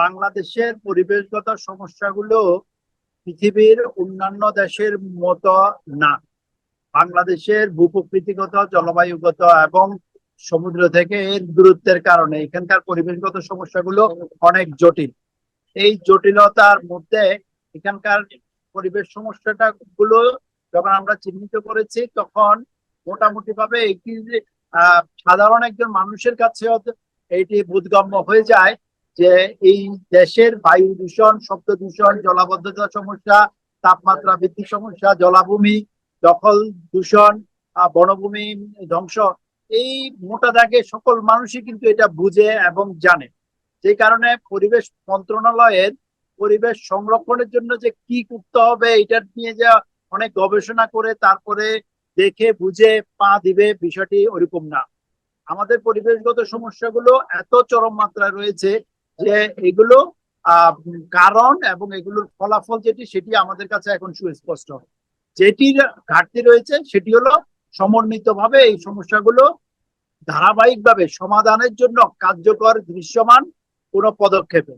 বাংলাদেশের পরিবেশগত সমস্যাগুলো পৃথিবীর অন্যান্য দেশের মতো না। বাংলাদেশের ভূপ্রকৃতিগত, জলবায়ুগত এবং সমুদ্র থেকে দূরত্বের কারণে এখানকার পরিবেশগত সমস্যাগুলো অনেক জটিল। এই জটিলতার মধ্যে এখানকার পরিবেশ সমস্যাটা গুলো যখন আমরা চিহ্নিত করেছি, তখন মোটামুটি ভাবে একটি সাধারণ একজন মানুষের কাছে এইটি বোধগম্য হয়ে যায়। যে এই দেশের বায়ু দূষণ, শব্দ দূষণ, জলাবদ্ধতা সমস্যা, তাপমাত্রা বৃদ্ধি সমস্যা, জলাভূমি, দখল দূষণ বনভূমি ধ্বংস, এই মোটা দাগে সকল মানুষই কিন্তু এটা বুঝে এবং জানে। যে কারণে পরিবেশ মন্ত্রণালয়ের পরিবেশ সংরক্ষণের জন্য যে কি করতে হবে, এটা নিয়ে যা অনেক গবেষণা করে তারপরে দেখে, বুঝে, পা দিবে বিষয়টি ওরকম না। আমাদের পরিবেশগত সমস্যাগুলো এত চরম মাত্রায় রয়েছে যে এগুলো কারণ এবং এগুলোর ফলাফল যেটি, সেটি আমাদের কাছে এখন সুস্পষ্ট। যেটির ঘাটতি রয়েছে, সেটি হলো সমন্বিতভাবে এই সমস্যাগুলো ধারাবাহিকভাবে সমাধানের জন্য কার্যকর, দৃশ্যমান কোন পদক্ষেপে।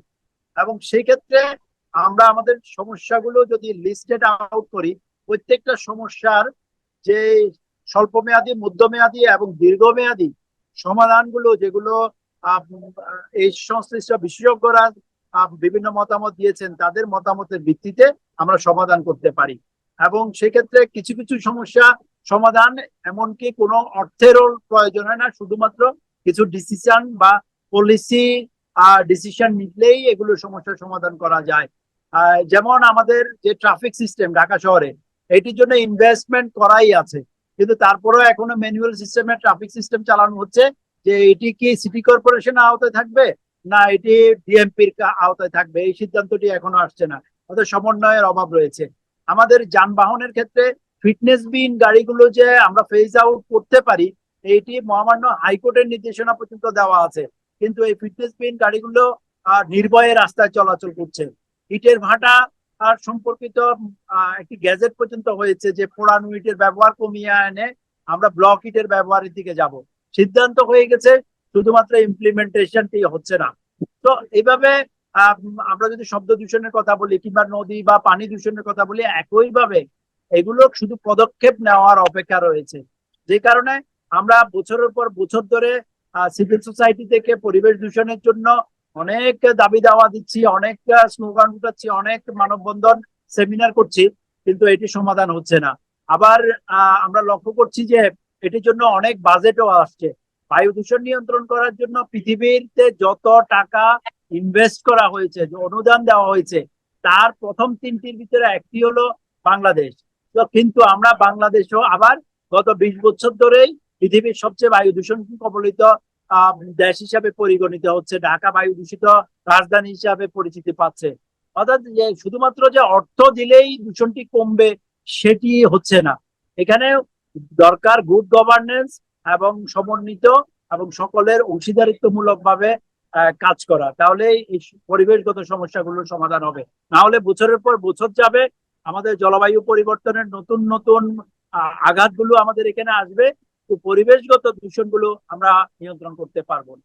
এবং সেই ক্ষেত্রে আমরা আমাদের সমস্যাগুলো যদি লিস্টেড আউট করি, প্রত্যেকটা সমস্যার যে স্বল্পমেয়াদী, মধ্যমেয়াদী এবং দীর্ঘমেয়াদী সমাধানগুলো, যেগুলো এই সংশ্লিষ্ট বিশেষজ্ঞরা বিভিন্ন মতামত দিয়েছেন, তাদের মতামতের ভিত্তিতে আমরা সমাধান করতে পারি। এবং সেক্ষেত্রে কিছু কিছু সমস্যা, সমাধান, এমনকি কোনো অর্থেরও প্রয়োজন হয় না, শুধুমাত্র কিছু ডিসিশন বা পলিসি ডিসিশন নিলেই এগুলো সমস্যার সমাধান করা যায়। যেমন আমাদের যে ট্রাফিক সিস্টেম ঢাকা শহরে, এটির জন্য ইনভেস্টমেন্ট করাই আছে। কিন্তু তারপরেও এখনও ম্যানুয়াল সিস্টেমে ট্রাফিক সিস্টেম চালানো হচ্ছে। যে এটি কি সিটি কর্পোরেশনের আওতায় থাকবে? না, এটি ডিএমপির আওতায় থাকবে। এই সিদ্ধান্তটি এখনও আসছে না। ওদের সমন্বয়ের অভাব রয়েছে। আমাদের যানবাহনের ক্ষেত্রে ফিটনেস বিন গাড়িগুলো যে আমরা ফেজ আউট করতে পারি এইটি মহামান্য হাইকোর্টের নির্দেশনা পর্যন্ত দেওয়া আছে। কিন্তু এই ফিটনেস বিন গাড়িগুলো নির্ভয়ে রাস্তায় চলাচল করছে। ইটের ভাটা আর সম্পর্কিত একটি গ্যাজেট পর্যন্ত হয়েছে যে পোড়ানো ইটের ব্যবহার কমিয়ে এনে আমরা ব্লক ইটের ব্যবহারের দিকে যাব। সিদ্ধান্ত হয়ে গেছে, শুধুমাত্র ইমপ্লিমেন্টেশনটি হচ্ছে না। তো এইভাবে আমরা যদি শব্দ দূষণের কথা বলি কিংবা নদী বা পানি দূষণের কথা বলি, একইভাবে এগুলো শুধু পদক্ষেপ নেওয়ার অপেক্ষা রয়েছে। যে কারণে আমরা বছরের পর বছর ধরে সিভিল সোসাইটি থেকে পরিবেশ দূষণের জন্য অনেক দাবি দাওয়া দিচ্ছি, অনেক স্লোগান উঠাচ্ছি, অনেক মানববন্ধন সেমিনার করছি, কিন্তু এটি সমাধান হচ্ছে না। আবার আমরা লক্ষ্য করছি যে এটির জন্য অনেক বাজেটও আসছে। বায়ু দূষণ নিয়ন্ত্রণ করার জন্য পৃথিবীতে যত টাকা ইনভেস্ট করা হয়েছে অনুদান দেওয়া হয়েছে, তার প্রথম তিনটির ভিতরে একটি হলো বাংলাদেশ। কিন্তু আমরা বাংলাদেশও আবার গত বিশ বছর ধরেই পৃথিবীর সবচেয়ে বায়ু দূষণ কবলিত দেশ হিসাবে পরিগণিত হচ্ছে। ঢাকা বায়ু দূষিত রাজধানী হিসাবে পরিচিতি পাচ্ছে। অর্থাৎ শুধুমাত্র যে অর্থ দিলেই দূষণটি কমবে, সেটি হচ্ছে না। এখানে দরকার গুড গভর্নেন্স এবং সমন্বিত এবং সকলের অংশীদারিত্বমূলক ভাবে কাজ করা। তাহলে এই পরিবেশগত সমস্যাগুলোর সমাধান হবে। না হলে বছরের পর বছর যাবে, আমাদের জলবায়ু পরিবর্তনের নতুন নতুন আঘাতগুলো আমাদের এখানে আসবে। তো পরিবেশগত দূষণগুলো আমরা নিয়ন্ত্রণ করতে পারব না।